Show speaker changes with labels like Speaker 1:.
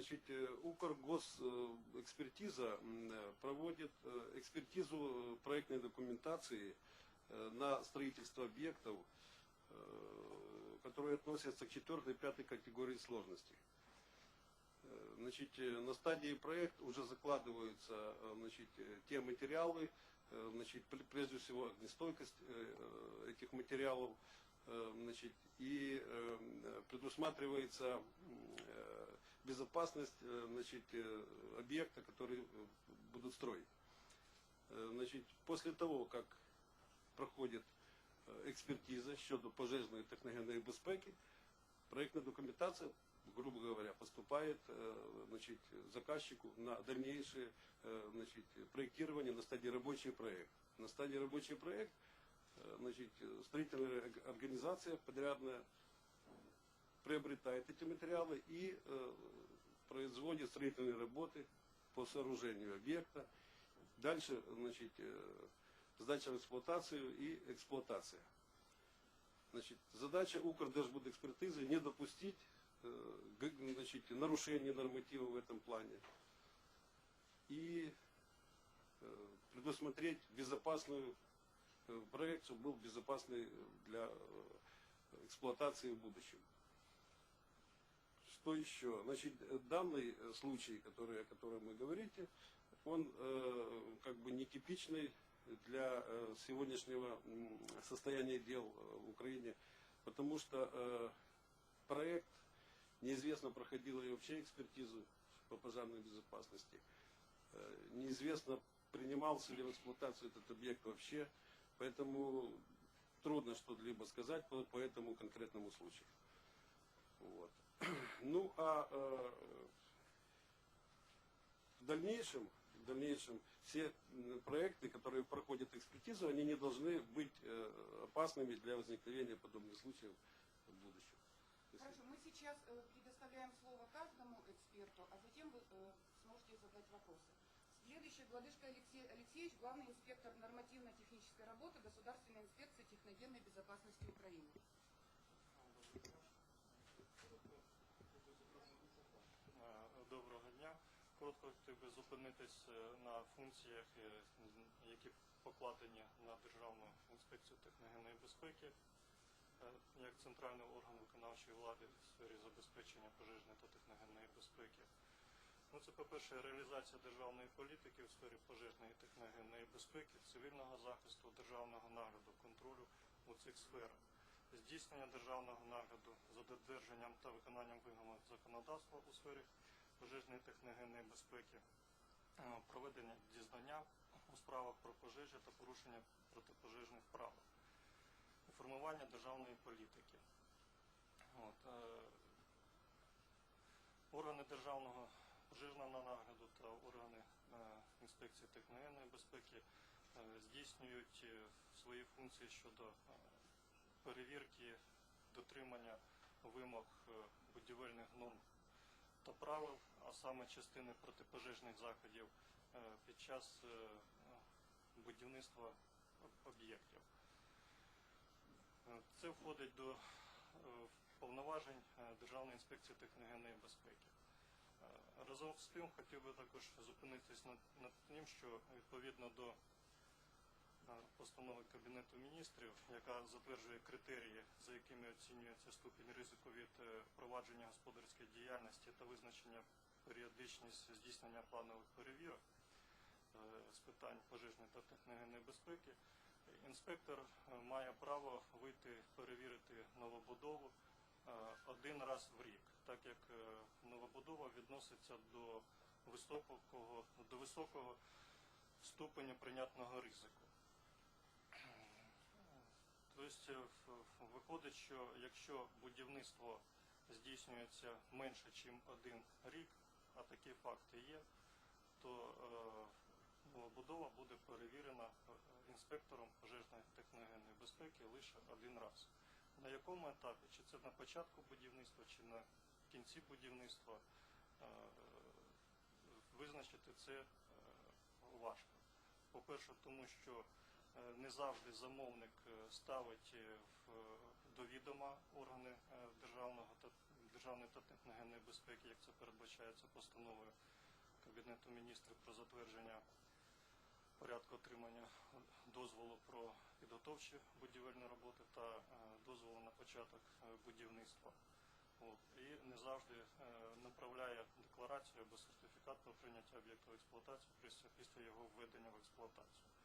Speaker 1: Значит, э, Укргосэкспертиза м, э, проводит э, экспертизу э, проектной документации э, на строительство объектов, э, которые относятся к четвертой и пятой категории сложности. Э, Значит, э, на стадии проекта уже закладываются э, значит, э, те материалы, э, значит, пр- прежде всего огнестойкость э, э, этих материалов, э, значит, и э, предусматривается э, безопасность э, значит, э, объекта, который э, будут строить. Значит, после того, как проходит е, експертиза щодо пожежної техногенної безпеки, проектна документация, грубо говоря, поступает значит, заказчику на дальнейшее значит, проектирование на стадии рабочий проект. На стадии рабочий проект значит, строительная орг- организация подрядная приобретает эти материалы и э, производит строительные работы по сооружению объекта. Дальше значит, э, сдача в эксплуатацию и эксплуатация. Значит, задача Укрдержбудэкспертизы не допустить э, значит, нарушения нормативов в этом плане и э, предусмотреть безопасную э, чтобы был безопасный для э, эксплуатации в будущем. Что еще? Значит, э, данный э, случай, который, о котором вы говорите, он э, как бы нетипичный для э, сегодняшнего м, состояния дел э, в Украине, потому что э, проект неизвестно проходила ли вообще экспертизу по пожарной безопасности, Э, неизвестно принимался ли в эксплуатацию этот объект вообще, поэтому трудно что-либо сказать по, по этому конкретному случаю. Вот. Ну а э, в дальнейшем, в дальнейшем все проекты, которые проходят экспертизу, они не должны быть э, опасными для возникновения подобных случаев в будущем.
Speaker 2: Хорошо, мы сейчас э, предоставляем слово каждому эксперту, а затем вы э, сможете задать вопросы. Следующий Гладышко Алексей Алексеевич, главный инспектор нормативно-технической работы Государственной инспекции техногенной безопасности Украины.
Speaker 3: Коротко хотів би зупинитись е, на функціях, е, які покладені на Державну інспекцію техногенної безпеки е, як центральний орган виконавчої влади в сфері забезпечення пожежної та техногенної безпеки. Ну, це, по-перше, реалізація державної політики в сфері пожежної і техногенної безпеки, цивільного захисту, державного нагляду, контролю у цих сферах здійснення державного нагляду за додержанням та виконанням вимог законодавства у сфері пожежної техногенної безпеки, е, проведення дізнання у справах про пожежі та порушення протипожежних правил, формування державної політики. От, е, органи державного пожежного нагляду та органи е, інспекції техногенної безпеки здійснюють свої функції щодо перевірки дотримання вимог будівельних норм правил, а саме частини протипожежних заходів е, під час е, будівництва об'єктів. Е, Це входить до повноважень Державної інспекції техногенної безпеки. Разом з тим хотів би також зупинитись над, тим, що відповідно до постанови Кабінету міністрів, яка затверджує критерії, за якими оцінюється ступінь ризику від е, провадження господарської діяльності та визначення періодичність здійснення планових перевірок е, з питань пожежної та техногенної безпеки. Інспектор е, має право вийти перевірити новобудову один раз в рік, так як новобудова відноситься до високого, до високого ступеня прийнятного ризику. Тобто е, виходить, що якщо будівництво здійснюється менше, ніж один рік, а такі факти є, то е, новобудова буде перевірена е, інспектором пожежної техногенної безпеки лише один раз. На якому етапі, чи це на початку будівництва, чи на кінці будівництва, визначити це важко. По-перше, тому що не завжди замовник е, ставить е, до відома органи е, державного та державної та техногенної безпеки, як це передбачається постановою Кабінету міністрів про затвердження порядку отримання дозволу про підготовчі будівельні роботи та е, дозволу на початок е, будівництва. От. І не завжди е, направляє декларацію або сертифікат про прийняття об'єкту в експлуатацію після його введення в експлуатацію.